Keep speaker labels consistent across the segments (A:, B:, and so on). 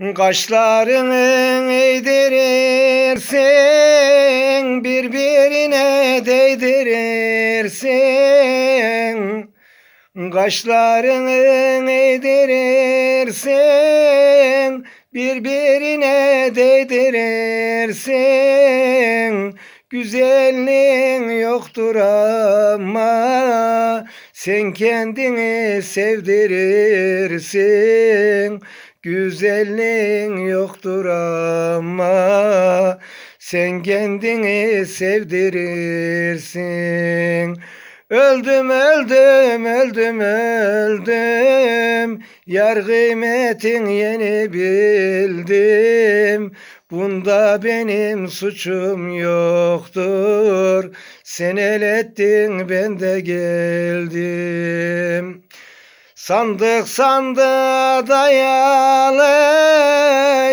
A: Kaşlarını eğdirirsin, birbirine değdirirsin. Kaşlarını eğdirirsin, birbirine değdirirsin. Güzelliğin yoktur ama sen kendini sevdirirsin. Güzelliğin yoktur ama sen kendini sevdirirsin. Öldüm öldüm öldüm öldüm. Yar kıymetin yeni bildim. Bunda benim suçum yoktur. Sen el ettin ben de geldim Sandık sandığa dayalı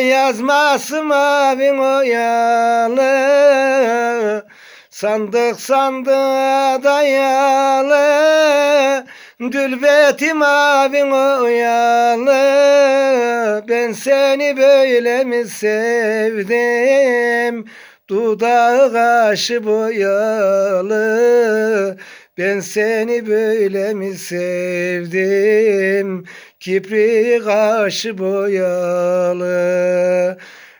A: Yazması mavin oyalı Sandık sandığa dayalı Dülbeti mavin oyalı Ben seni böyle mi sevdim? Dudağı kaşı boyalı Ben seni böyle mi sevdim? Kipri kaşı boyalı.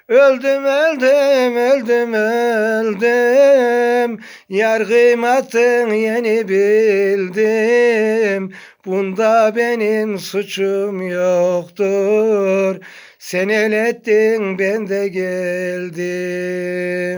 A: Öldüm öldüm öldüm öldüm. Yar kıymatın yeni bildim. Bunda benim suçum yoktur. Sen el ettin ben de geldim